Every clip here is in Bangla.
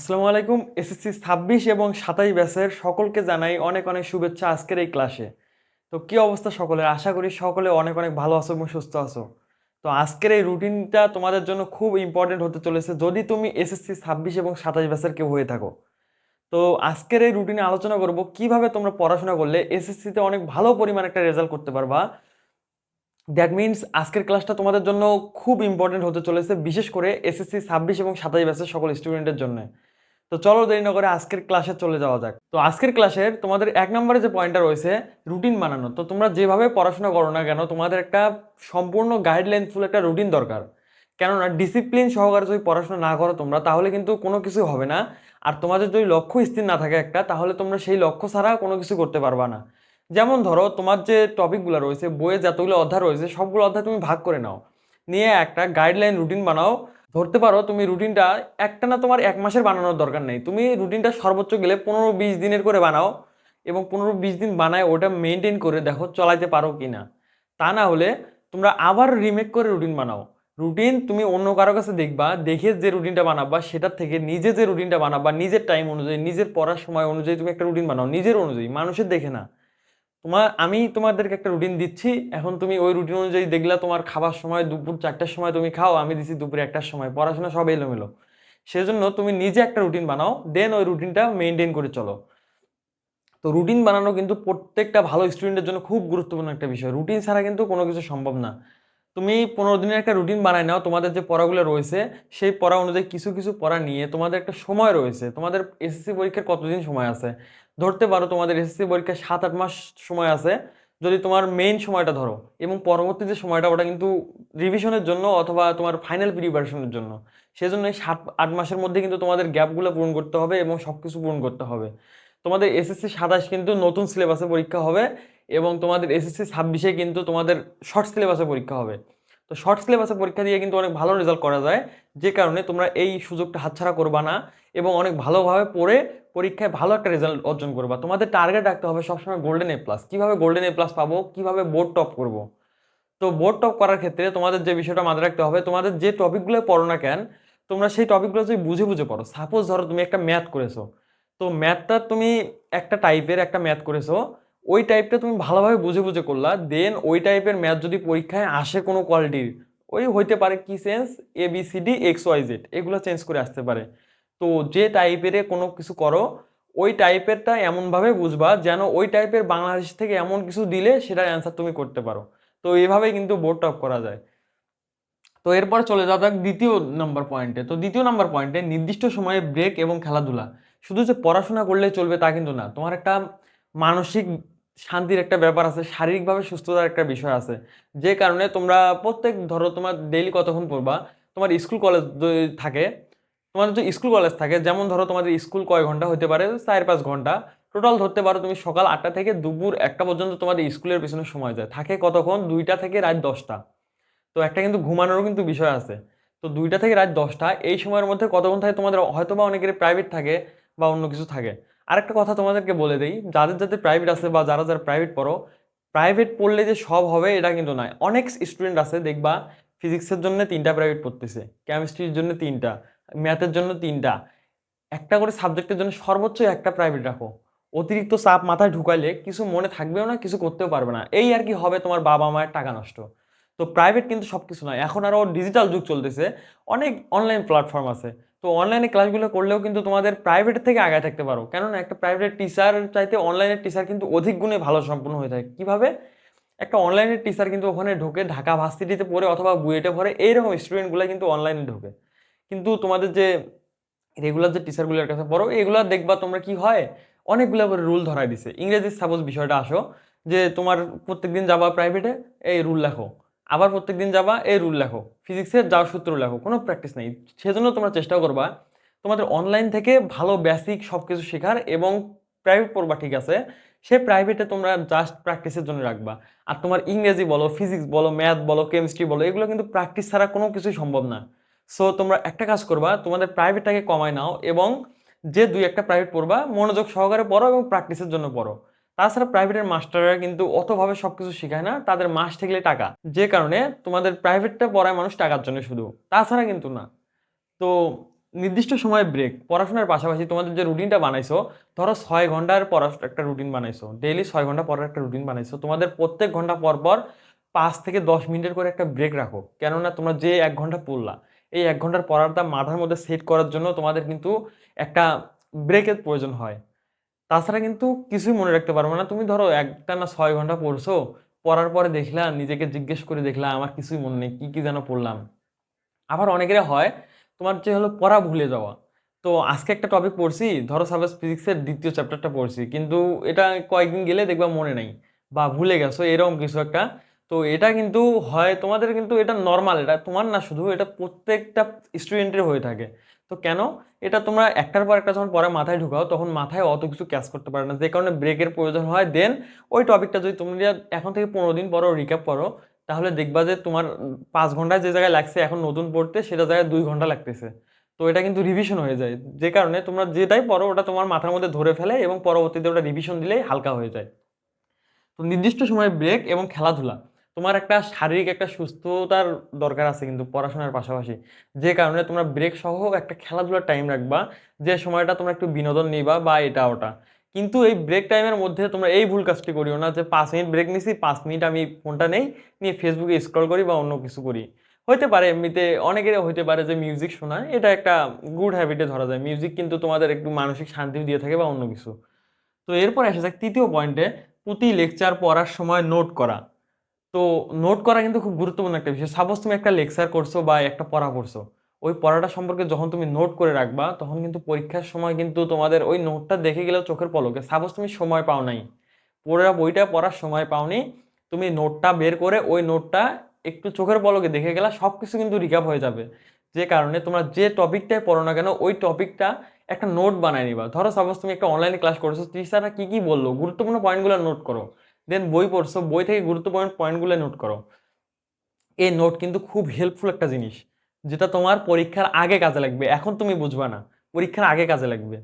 আসসালামু আলাইকুম, এসএসসি ছাব্বিশ এবং সাতাশ ব্যাচের সকলকে জানাই অনেক অনেক শুভেচ্ছা আজকের এই ক্লাসে। তো কি অবস্থা সকলের? আশা করি সকলে অনেক অনেক ভালো আছো এবং সুস্থ আছো। তো আজকের এই রুটিনটা তোমাদের জন্য খুব ইম্পর্টেন্ট হতে চলেছে যদি তুমি এসএসসি ছাব্বিশ এবং সাতাশ ব্যাচের কেউ হয়ে থাকো। তো আজকের এই রুটিনে আলোচনা করব কীভাবে তোমরা পড়াশোনা করলে এসএসসিতে অনেক ভালো পরিমাণ একটা রেজাল্ট করতে পারবা। দ্যাট মিন্স আজকের ক্লাসটা তোমাদের জন্য খুব ইম্পর্টেন্ট হতে চলেছে বিশেষ করে এসএসসি ছাব্বিশ এবং সাতাশ ব্যাচের সকল স্টুডেন্টের জন্য। তো চলো দেরি না করে আজকের ক্লাসে চলে যাওয়া যাক। তো আজকের ক্লাসের তোমাদের এক নম্বরে যে পয়েন্টটা রয়েছে রুটিন বানানো। তো তোমরা যেভাবে পড়াশোনা করো না কেন, তোমাদের একটা সম্পূর্ণ গাইডলাইন ফুল একটা রুটিন দরকার। কেননা ডিসিপ্লিন সহকারে যদি পড়াশোনা না করো তোমরা, তাহলে কিন্তু কোনো কিছু হবে না। আর তোমাদের যদি লক্ষ্য স্থির না থাকে একটা, তাহলে তোমরা সেই লক্ষ্য ছাড়া কোনো কিছু করতে পারবা না। যেমন ধরো, তোমার যে টপিকগুলো রয়েছে, বইয়ে যতগুলো অধ্যায় রয়েছে, সবগুলো অধ্যায় তুমি ভাগ করে নাও। নিয়ে একটা গাইডলাইন রুটিন বানাও। ধরতে পারো তুমি রুটিনটা একটা না তোমার এক মাসের বানানোর দরকার নেই। তুমি রুটিনটা সর্বোচ্চ গেলে পনেরো বিশ দিনের করে বানাও এবং পনেরো বিশ দিন বানায় ওটা মেনটেন করে দেখো চলাইতে পারো কি না তা না হলে তোমরা আবার রিমেক করে রুটিন বানাও। রুটিন তুমি অন্য কারও কাছে দেখবা, দেখে যে রুটিনটা বানাবা সেটার থেকে নিজে যে রুটিনটা বানাবা, নিজের টাইম অনুযায়ী, নিজের পড়ার সময় অনুযায়ী তুমি একটা রুটিন বানাও, নিজের অনুযায়ী, মানুষের দেখে না। তোমার, আমি তোমাদেরকে একটা রুটিন দিচ্ছি। এখন তুমি ওই রুটিন অনুযায়ী দেখলা তোমার খাবার সময় দুপুর চারটার সময় তুমি খাও, আমি দিচ্ছি দুপুরে একটার সময়। পড়াশোনা সব এলোমেলো। সেজন্য তুমি নিজে একটা রুটিন বানাও দেন ওই রুটিনটা মেনটেন করে চলো। তো রুটিন বানানো কিন্তু প্রত্যেকটা ভালো স্টুডেন্টের জন্য খুব গুরুত্বপূর্ণ একটা বিষয়। রুটিন ছাড়া কিন্তু কোনো কিছু সম্ভব না। তুমি পনেরো দিনের একটা রুটিন বানায় নাও, তোমাদের যে পড়াগুলো রয়েছে, সেই পড়া অনুযায়ী কিছু কিছু পড়া নিয়ে তোমাদের একটা সময় রয়েছে। তোমাদের এসএসসি পরীক্ষার কতদিন সময় আছে? ধরতে পারো তোমাদের এসএসসি পরীক্ষার সাত আট মাস সময় আছে। যদি তোমার মেইন সময়টা ধরো, এবং পরবর্তী যে সময়টা, ওটা কিন্তু রিভিশনের জন্য অথবা তোমার ফাইনাল প্রিপারেশনের জন্য। সেজন্য এই সাত আট মাসের মধ্যে কিন্তু তোমাদের গ্যাপগুলো পূরণ করতে হবে এবং সব কিছু পূরণ করতে হবে। তোমাদের এসএসসি সাতাশ কিন্তু নতুন সিলেবাসে পরীক্ষা হবে। এবং তোমাদের এসএসসি ছাব্বিশে কিন্তু তোমাদের শর্ট সিলেবাসে পরীক্ষা হবে। তো শর্ট সিলেবাসে পরীক্ষা দিয়ে কিন্তু অনেক ভালো রেজাল্ট করা যায়, যে কারণে তোমরা এই সুযোগটা হাতছাড়া করবা না এবং অনেক ভালোভাবে পড়ে পরীক্ষায় ভালো একটা রেজাল্ট অর্জন করবা। তোমাদের টার্গেট রাখতে হবে সবসময় গোল্ডেন এ প্লাস কীভাবে গোল্ডেন এ প্লাস পাবো? কীভাবে বোর্ড টপ করব? তো বোর্ড টপ করার ক্ষেত্রে তোমাদের যে বিষয়টা মাথায় রাখতে হবে, তোমাদের যে টপিকগুলো পড়ো না কেন, তোমরা সেই টপিকগুলো যদি বুঝে বুঝে পড়ো। সাপোজ ধরো তুমি একটা ম্যাথ করেছ। তো ম্যাথটা তুমি একটা টাইপের একটা ম্যাথ করেছ ওই টাইপটা তুমি ভালোভাবে বুঝে বুঝে করলা দেন ওই টাইপের ম্যাথ যদি পরীক্ষায় আসে কোনো কোয়ালিটির ওই হইতে পারে কি sense A B C D X Y Z এগুলো চেঞ্জ করে আসতে পারে। তো যে টাইপের কোনো কিছু করো, ওই টাইপেরটা এমনভাবে বুঝবা যেন ওই টাইপের বাংলাদেশ থেকে এমন কিছু দিলে সেটার অ্যান্সার তুমি করতে পারো। তো এইভাবেই কিন্তু বোর্ড টপ করা যায়। তো এরপর চলে যাওয়া যাক দ্বিতীয় নাম্বার পয়েন্টে তো দ্বিতীয় নাম্বার পয়েন্টে নির্দিষ্ট সময়ে ব্রেক এবং খেলাধুলা। শুধু যে পড়াশোনা করলে চলবে তা কিন্তু না। তোমার একটা মানসিক শান্তির একটা ব্যাপার আছে, শারীরিকভাবে সুস্থতার একটা বিষয় আছে। যে কারণে তোমরা প্রত্যেক, ধরো তোমার ডেইলি কতক্ষণ পড়বা? তোমার স্কুল কলেজ থাকে তোমাদের যে স্কুল কলেজ থাকে, যেমন ধরো তোমাদের স্কুল কয় ঘণ্টা হতে পারে? চার পাঁচ ঘণ্টা। টোটাল ধরতে পারো তুমি সকাল আটটা থেকে দুপুর একটা পর্যন্ত তোমাদের স্কুলের পিছনে সময় যায়। থাকে কতক্ষণ? দুইটা থেকে রাত দশটা। তো একটা কিন্তু ঘুমানোরও কিন্তু বিষয় আছে। তো দুইটা থেকে রাত দশটা, এই সময়ের মধ্যে কতক্ষণ থাকে? তোমাদের হয়তো বা অনেকের প্রাইভেট থাকে বা অন্য কিছু থাকে। আরেকটা কথা তোমাদেরকে বলে দিই, যাদের যাদের প্রাইভেট আছে বা যারা যারা প্রাইভেট পড়ো প্রাইভেট পড়লে যে সব হবে এটা কিন্তু নয়। অনেক স্টুডেন্ট আছে দেখবা ফিজিক্সের জন্য তিনটা প্রাইভেট পড়তেছে কেমিস্ট্রির জন্য তিনটা ম্যাথের জন্য তিনটা। একটা করে সাবজেক্টের জন্য সর্বোচ্চ একটা প্রাইভেট রাখো। অতিরিক্ত চাপ মাথায় ঢুকাইলে কিছু মনে থাকবেও না, কিছু করতেও পারবে না। এই আর কি হবে তোমার বাবা মায়ের টাকা নষ্ট। তো প্রাইভেট কিন্তু সব কিছু নয়। এখন আরও ডিজিটাল যুগ চলতেছে। অনেক অনলাইন প্ল্যাটফর্ম আছে। তো অনলাইনে ক্লাসগুলো করলেও কিন্তু তোমাদের প্রাইভেটের থেকে আগায় থাকতে পারো। কেননা একটা প্রাইভেট টিচার চাইতে অনলাইনের টিচার কিন্তু অধিক গুণে ভালো সম্পূর্ণ হয়ে থাকে। কীভাবে? একটা অনলাইনের টিচার কিন্তু ওখানে ঢোকে, ঢাকা ভার্সিটিতে পড়ে অথবা বুয়েটে পড়ে, এইরকম স্টুডেন্টগুলো কিন্তু অনলাইনে ঢোকে। কিন্তু তোমাদের যে রেগুলার যে টিচারগুলোর কাছে পড়ো, এগুলো দেখবা তোমরা কি হয়? অনেকগুলো করে রুল ধরাই দিছে। ইংরেজির সাপোজ বিষয়টা আসো, যে তোমার প্রত্যেকদিন যাবা প্রাইভেটে এই রুল লেখো। আবার প্রত্যেকদিন যাবা, এই রুল লেখো। ফিজিক্সের যাওয়ার সূত্র লেখো, কোনো প্র্যাকটিস নেই। সেজন্য তোমরা চেষ্টা করবা, তোমাদের অনলাইন থেকে ভালো বেসিক সব কিছু শেখার এবং প্রাইভেট পড়বা, ঠিক আছে? সে প্রাইভেটে তোমরা জাস্ট প্র্যাকটিসের জন্য রাখবা। আর তোমার ইংরেজি বলো ফিজিক্স বলো ম্যাথ বলো কেমিস্ট্রি বলো, এগুলো কিন্তু প্র্যাকটিস ছাড়া কোনো কিছুই সম্ভব না। সো তোমরা একটা কাজ করবা, তোমাদের প্রাইভেটটাকে কমায় নাও এবং যে দুই একটা প্রাইভেট পড়বা, মনোযোগ সহকারে পড়ো এবং প্র্যাকটিসের জন্য পড়ো। তাছাড়া প্রাইভেটের মাস্টাররা কিন্তু অতভাবে সব কিছু শেখায় না, তাদের মাস থাকলে টাকা। যে কারণে তোমাদের প্রাইভেটটা পড়ায় মানুষ টাকার জন্য শুধু, তাছাড়া কিন্তু না। তো নির্দিষ্ট সময়ে ব্রেক পড়াশোনার পাশাপাশি তোমাদের যে রুটিনটা বানাইছো, ধরো ছয় ঘণ্টার পড়া একটা রুটিন বানাইছো ডেইলি ছয় ঘণ্টা পর একটা রুটিন বানাইছো, তোমাদের প্রত্যেক ঘণ্টা পর পর পাঁচ থেকে দশ মিনিটের করে একটা ব্রেক রাখো। কেননা তোমরা যে এক ঘণ্টা পড়লা, এই এক ঘণ্টার পড়াটা মাথার মধ্যে সেট করার জন্য তোমাদের কিন্তু একটা ব্রেকের প্রয়োজন হয়। তাছাড়া কিন্তু কিছুই মনে রাখতে পারব না। তুমি ধরো একটা না ছয় ঘণ্টা পড়ছো, পড়ার পরে দেখলা, নিজেকে জিজ্ঞেস করে দেখলা, আমার কিছুই মনে নেই, কী কী যেন পড়লাম। আবার অনেকের হয়, তোমার যে হলো পড়া ভুলে যাওয়া। তো আজকে একটা টপিক পড়ছি, ধরো সাপোজ ফিজিক্সের দ্বিতীয় চ্যাপ্টারটা পড়ছি, কিন্তু এটা কয়েকদিন গেলে দেখবা মনে নাই, বা ভুলে গেছো, এরকম কিছু একটা। তো এটা কিন্তু হয়, তোমাদের কিন্তু এটা নর্মাল এটা তোমার না শুধু, এটা প্রত্যেকটা স্টুডেন্টের হয়ে থাকে। তো কেন? এটা তোমরা একটার পর একটা যখন পরে মাথায় ঢুকাও, তখন মাথায় অত কিছু ক্যাচ করতে পারে না। যে কারণে ব্রেকের প্রয়োজন হয় দেন ওই টপিকটা যদি তুমি এখন থেকে পনেরো দিন পরও রিক্যাপ করো, তাহলে দেখবা যে তোমার পাঁচ ঘন্টায় যে জায়গায় লাগছে এখন নতুন পড়তে, সেটা জায়গায় দুই ঘণ্টা লাগতেছে। তো এটা কিন্তু রিভিশন হয়ে যায়। যে কারণে তোমরা যেটাই পড়ো, ওটা তোমার মাথার মধ্যে ধরে ফেলে এবং পরবর্তীতে ওটা রিভিশন দিলেই হালকা হয়ে যায়। তো নির্দিষ্ট সময়ে ব্রেক এবং খেলাধুলা। তোমার একটা শারীরিক, একটা সুস্থতার দরকার আছে কিন্তু পড়াশোনার পাশাপাশি। যে কারণে তোমরা ব্রেক সহ একটা খেলাধুলার টাইম রাখবা, যে সময়টা তোমরা একটু বিনোদন নিবা বা এটা ওটা। কিন্তু এই ব্রেক টাইমের মধ্যে তোমরা এই ভুল কাজটি করিও না, যে পাঁচ মিনিট ব্রেক নিছি, পাঁচ মিনিট আমি ফোনটা নেই, নিয়ে ফেসবুকে স্ক্রল করি বা অন্য কিছু করি। হইতে পারে এমনিতে অনেকের হইতে পারে যে মিউজিক শোনা, এটা একটা গুড হ্যাবিটে ধরা যায়। মিউজিক কিন্তু তোমাদের একটু মানসিক শান্তি দিয়ে থাকে বা অন্য কিছু। তো এরপর এসে যাক তৃতীয় পয়েন্টে প্রতি লেকচার পড়ার সময় নোট করা। তো নোট করা কিন্তু খুব গুরুত্বপূর্ণ একটা বিষয়। সাপোজ তুমি একটা লেকচার করছ বা একটা পড়া করছ ওই পড়াটা সম্পর্কে যখন তুমি নোট করে রাখবা, তখন কিন্তু পরীক্ষার সময় কিন্তু তোমাদের ওই নোটটা দেখে গেলেও চোখের পলকে। সাপোজ তুমি সময় পাও নাই। পড়া বইটা পড়ার সময় পাওনি। তুমি নোটটা বের করে ওই নোটটা একটু চোখের পলকে দেখে গেলা সব কিছু কিন্তু রিকাপ হয়ে যাবে। যে কারণে তোমরা যে টপিকটাই পড়ো না কেন, ওই টপিকটা একটা নোট বানায় নিবা। ধরো সাপোজ তুমি একটা অনলাইনে ক্লাস করছ টিচাররা কী কী বলল? গুরুত্বপূর্ণ পয়েন্টগুলো নোট করো। দেন বই পড়ছো বই থেকে গুরুত্বপূর্ণ পয়েন্টগুলো নোট করো। এই নোট কিন্তু খুব হেল্পফুল একটা জিনিস, যেটা তোমার পরীক্ষার আগে কাজে লাগবে। এখন তুমি বুঝবা না, পরীক্ষার আগে কাজে লাগবে।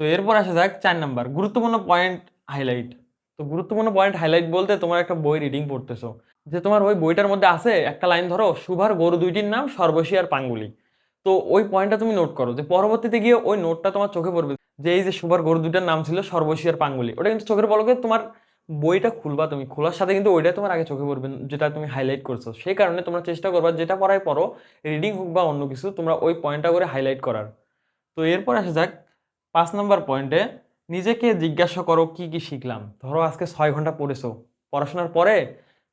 তো এরপর আসা যাক, চার নাম্বার গুরুত্বপূর্ণ পয়েন্ট হাইলাইট তো গুরুত্বপূর্ণ পয়েন্ট হাইলাইট বলতে তোমার একটা বই রিডিং পড়তেছো। যে তোমার ওই বইটার মধ্যে আছে একটা লাইন ধরো সুভার গরু দুইটির নাম সর্বশী আর পাঙ্গুলি। তো ওই পয়েন্টটা তুমি নোট করো, যে পরবর্তীতে গিয়ে ওই নোটটা তোমার চোখে পড়বে। যে এই যে সুভার গরু দুইটার নাম ছিল সর্বশী আর পাঙ্গুলি, ওটা কিন্তু চোখের পলকে তোমার বইটা খুলবা তুমি। খোলার সাথে কিন্তু ওইটা তোমার আগে চোখে পড়বে, যেটা তুমি হাইলাইট করছ। সেই কারণে তোমরা চেষ্টা করবা, যেটা পড়ায় পড়ো রিডিং হোক বা অন্য কিছু তোমরা ওই পয়েন্টটা করে হাইলাইট করার। তো এরপর আসা যাক, পাঁচ নম্বর পয়েন্টে নিজেকে জিজ্ঞাসা করো, কি কি শিখলাম? ধরো আজকে ছয় ঘণ্টা পড়েছো, পড়াশোনার পরে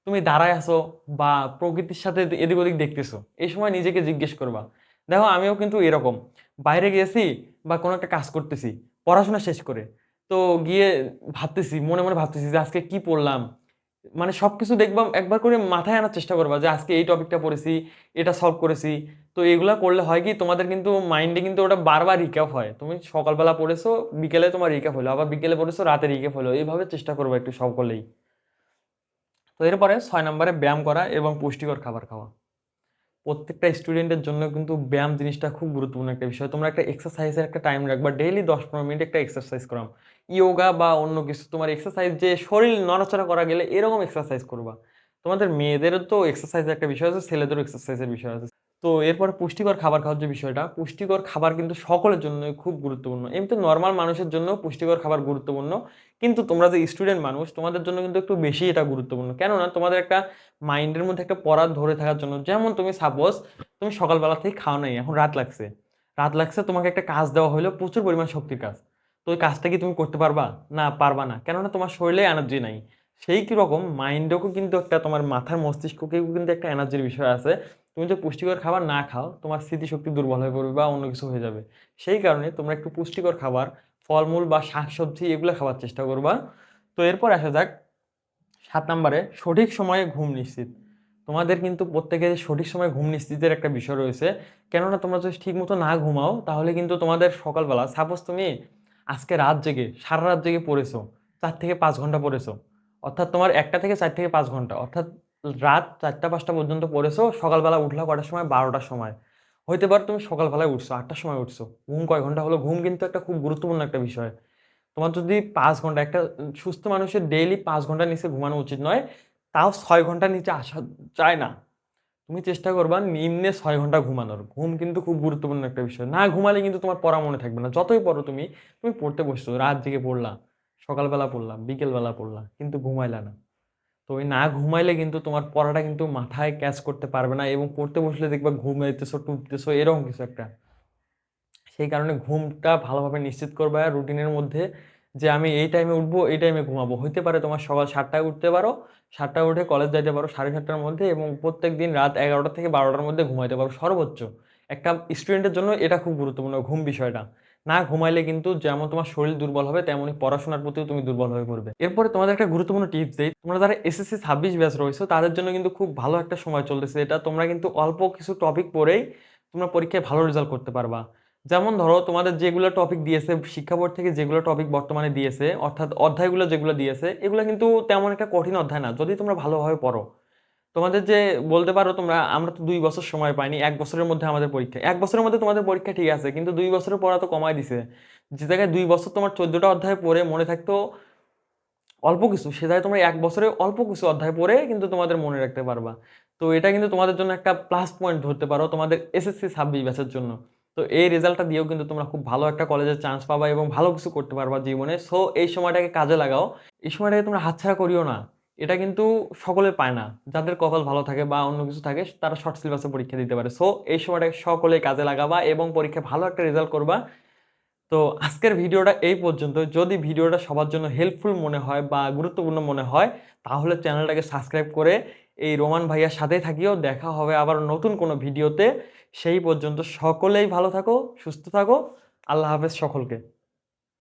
তুমি দাঁড়ায় আসো বা প্রকৃতির সাথে এদিক ওদিক দেখতেছো, এই সময় নিজেকে জিজ্ঞেস করবা। দেখো আমিও কিন্তু এরকম। বাইরে গেছি বা কোনো একটা কাজ করতেছি, পড়াশোনা শেষ করে তো গিয়ে ভাবতেছি, মনে মনে ভাবতেছি যে আজকে কি পড়লাম? মানে সব কিছু দেখবা, একবার করে মাথায় আনার চেষ্টা করবা যে আজকে এই টপিকটা পড়েছি, এটা সলভ করেছি। তো এগুলা করলে হয় কি, তোমাদের কিন্তু মাইন্ডে কিন্তু ওটা বারবার রিক্যাপ হয়। তুমি সকালবেলা পড়েছো, বিকেলে তোমার রিক্যাপ হলো, আবার বিকেলে পড়েছো, রাতে রিক্যাপ হলো। এইভাবে চেষ্টা করব একটু সকলেই তো এরপরে ছয় নম্বরে ব্যায়াম করা এবং পুষ্টিকর খাবার খাওয়া। প্রত্যেকটা স্টুডেন্টের জন্য কিন্তু ব্যায়াম জিনিসটা খুব গুরুত্বপূর্ণ একটা বিষয়। তোমরা একটা এক্সারসাইজের একটা টাইম রাখবা ডেইলি দশ পনেরো মিনিট একটা এক্সারসাইজ করাম ইয়োগা বা অন্য কিছু, তোমার এক্সারসাইজ যে শরীর নড়াচড়া করা গেলে এরকম এক্সারসাইজ করবা। তোমাদের মেয়েদেরও তো এক্সারসাইজের একটা বিষয় আছে, ছেলেদেরও এক্সারসাইজের বিষয় আছে। তো এরপরে পুষ্টিকর খাবার খাওয়ার যে বিষয়টা, পুষ্টিকর খাবার কিন্তু সকলের জন্য খুব গুরুত্বপূর্ণ। এমনি নর্মাল মানুষের জন্য পুষ্টিকর খাবার গুরুত্বপূর্ণ, কিন্তু তোমরা যে স্টুডেন্ট মানুষ, তোমাদের জন্য কিন্তু একটু বেশি এটা গুরুত্বপূর্ণ। কেননা তোমাদের একটা মাইন্ডের মধ্যে একটা পড়া ধরে থাকার জন্য, যেমন তুমি সাপোজ তুমি সকালবেলা থেকে খাও নাই, এখন রাত লাগছে। রাত লাগছে, তোমাকে একটা কাজ দেওয়া হলো, প্রচুর পরিমাণ শক্তির কাজ। তো ওই কাজটা কি তুমি করতে পারবা? না পারবা না। কেননা তোমার শরীরে এনার্জি নাই। সেই রকম মাইন্ডকেও কিন্তু একটা তোমার মাথার মস্তিষ্ককেও কিন্তু একটা এনার্জির বিষয় আছে। তুমি যদি পুষ্টিকর খাবার না খাও, তোমার স্মৃতিশক্তি দুর্বল হয়ে পড়বে বা অন্য কিছু হয়ে যাবে। সেই কারণে তোমরা একটু পুষ্টিকর খাবার, ফলমূল বা শাকসবজি এগুলো খাওয়ার চেষ্টা করবা। তো এরপর আসা যাক, সাত নম্বরে, সঠিক সময়ে ঘুম নিশ্চিত। তোমাদের কিন্তু প্রত্যেকের সঠিক সময়ে ঘুম নিশ্চিতের একটা বিষয় রয়েছে। কেননা তোমরা যদি ঠিক মতো না ঘুমাও, তাহলে কিন্তু তোমাদের সকালবেলা সাপোজ তুমি আজকে রাত জেগে, সারা রাত জেগে পড়েছো, চার থেকে পাঁচ ঘণ্টা পড়েছো। অর্থাৎ তোমার একটা থেকে চার থেকে পাঁচ ঘণ্টা, অর্থাৎ রাত চারটা, পাঁচটা পর্যন্ত পড়েছো, সকালবেলা উঠলা কটার সময়? বারোটার সময়। হইতে পারে তুমি সকালবেলায় উঠছো, আটটার সময় উঠছো। ঘুম কয় ঘণ্টা হলো? ঘুম কিন্তু একটা খুব গুরুত্বপূর্ণ একটা বিষয়। তোমার যদি পাঁচ ঘণ্টা, একটা সুস্থ মানুষের ডেইলি পাঁচ ঘণ্টার নিচে ঘুমানো উচিত নয়, তাও ছয় ঘণ্টার নিচে আসা যায় না। তুমি চেষ্টা করবা নিম্নে ছয় ঘণ্টা ঘুমানোর। ঘুম কিন্তু খুব গুরুত্বপূর্ণ একটা বিষয়। না ঘুমালে কিন্তু তোমার পড়া মনে থাকবে না। যতই পড়ো তুমি তুমি পড়তে বসছো, রাত জেগে পড়লা, সকালবেলা পড়লাম বিকেলবেলা পড়লা, কিন্তু ঘুমাইলা না। তো ওই না ঘুমাইলে কিন্তু তোমার পড়াটা কিন্তু মাথায় ক্যাচ করতে পারবে না এবং পড়তে বসলে দেখবা ঘুমাইতেছো টুটতেছো এরকম কিছু একটা। সেই কারণে ঘুমটা ভালোভাবে নিশ্চিত করবা রুটিনের মধ্যে যে আমি এই টাইমে উঠবো, এই টাইমে ঘুমাবো। হইতে পারে তোমার সকাল সাতটায় উঠতে পারো, সাতটায় উঠে কলেজ যাইতে পারো সাড়ে সাতটার মধ্যে এবং প্রত্যেক দিন রাত এগারোটা থেকে বারোটার মধ্যে ঘুমাইতে পারো সর্বোচ্চ। একটা স্টুডেন্টের জন্য এটা খুব গুরুত্বপূর্ণ ঘুম বিষয়টা। না ঘুমাইলে কিন্তু যেমন তোমার শরীর দুর্বল হবে তেমনই পড়াশোনার প্রতিও তুমি দুর্বল হয়ে পড়বে। এরপরে তোমাদের একটা গুরুত্বপূর্ণ টিপস দেই। তোমরা যারা এসএসসি ছাব্বিশ ব্যাচ রয়েছে, তাদের জন্য কিন্তু খুব ভালো একটা সময় চলতেছে। এটা তোমরা কিন্তু অল্প কিছু টপিক পড়েই তোমরা পরীক্ষায় ভালো রেজাল্ট করতে পারবা। যেমন ধরো, তোমাদের যেগুলো টপিক দিয়েছে, শিক্ষা বোর্ড থেকে যেগুলো টপিক বর্তমানে দিয়েছে, অর্থাৎ অধ্যায়গুলো যেগুলো দিয়েছে, এগুলো কিন্তু তেমন একটা কঠিন অধ্যায় না। যদি তোমরা ভালোভাবে পড়ো তোমাদের যে বলতে পারো তোমরা, আমরা তো দুই বছর সময় পাইনি, এক বছরের মধ্যে আমাদের পরীক্ষা। এক বছরের মধ্যে তোমাদের পরীক্ষা ঠিক আছে, কিন্তু দুই বছরের পড়া তো কমাই দিছে। যে জায়গায় দুই বছর তোমার চোদ্দটা অধ্যায় পড়ে মনে থাকতো অল্প কিছু, সে জায়গায় তোমরা এক বছরে অল্প কিছু অধ্যায় পড়ে কিন্তু তোমাদের মনে রাখতে পারবা। তো এটা কিন্তু তোমাদের জন্য একটা প্লাস পয়েন্ট ধরতে পারো তোমাদের এসএসসি ছাব্বিশ ব্যাচের জন্য। তো এই রেজাল্টটা দিয়েও কিন্তু তোমরা খুব ভালো একটা কলেজের চান্স পাবা এবং ভালো কিছু করতে পারবা জীবনে। সো এই সময়টাকে কাজে লাগাও। এই সময়টাকে তোমরা হাতছাড়া করিও না। এটা কিন্তু সকলে পায় না। যাদের কপাল ভালো থাকে বা অন্য কিছু থাকে, তারা শর্ট সিলেবাসে পরীক্ষা দিতে পারে। সো এই সময়টাকে সকলে কাজে লাগাবা এবং পরীক্ষায় ভালো একটা রেজাল্ট করবা। তো, আজকের ভিডিওটা এই পর্যন্ত। যদি ভিডিওটা সবার জন্য হেল্পফুল মনে হয় বা গুরুত্বপূর্ণ মনে হয়, তাহলে চ্যানেলটাকে সাবস্ক্রাইব করে এই রোমান ভাইয়ার সাথে থাকিও। দেখা হবে আবার নতুন কোনো ভিডিওতে। সেই পর্যন্ত সকলেই ভালো থাকো, সুস্থ থাকো। আল্লাহ হাফেজ সকলকে।